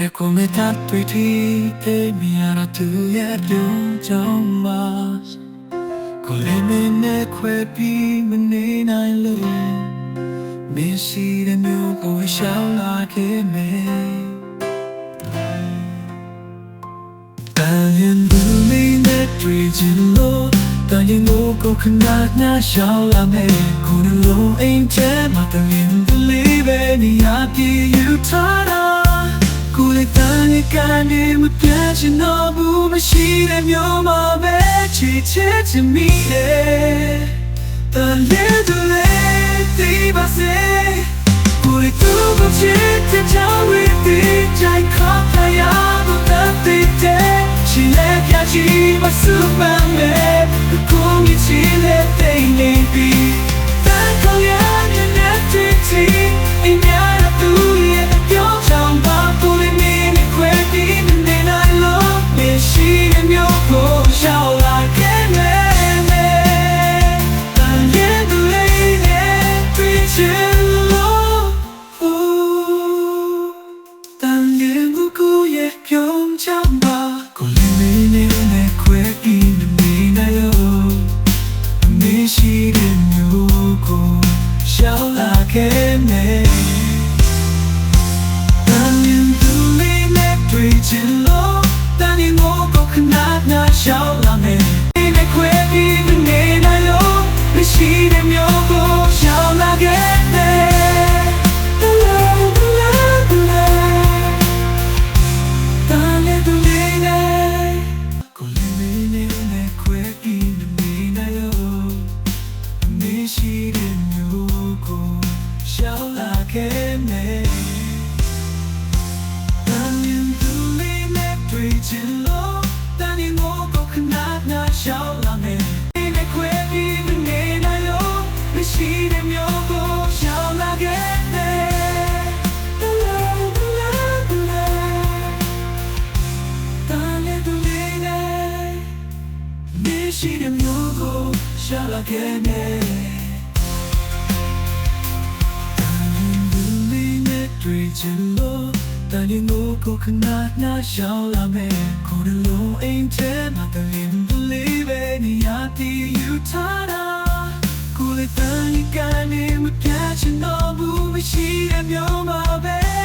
E come tanto i tipi mi era tu e dunjong mas Con le mene que pi mene nai lu Mi si de mio go shao la ke me Dan yin du mi ne tri jin lo Dan yin go go khnat na shao la me Kun lo ain che ma dan yin believe in ya pi you tada ကနေမပြတ်ချင်တော့ဘူးမရှိတဲ့မျိုးမှာပဲချစ်ချစ်ချင်မိတယ်တလေးတလေးဒီပါစေကိုယ်တူကိုချစ်တဲ့ချောင်းဝေးဒီကြိုက်ခါပြရတော့ jump. ခဲ့မယ်တန်ရင်သူလေးနဲ့တွေ့ချင်လို့တန်ရင်ကိုကိုခဏနာရှောက်လာမယ်ဒီနဲ့ခွဲပြီးမနေနိုင်လို့မရှိတဲ့မျိုးကိုရှောက်လာခဲ့တယ်တလဲတလဲတလဲတန်ရင်သူလေးနဲ့မရှိတဲ့မျိုးကိုရှောက်လာခဲ့မယ် တွေ့ချင်လို့တန်ရင်ကိုကိုခဏနာရှောင်းလာမယ်ကိုယ်လုံးအိမ်ထဲမှာတလင်းတလေးပဲနေရတည်ယူထားတာကိုယ်တန်ရင်ကနေမပြတ်ချင်တော့ဘူးမရှိတဲ့မျိုးမှာပဲ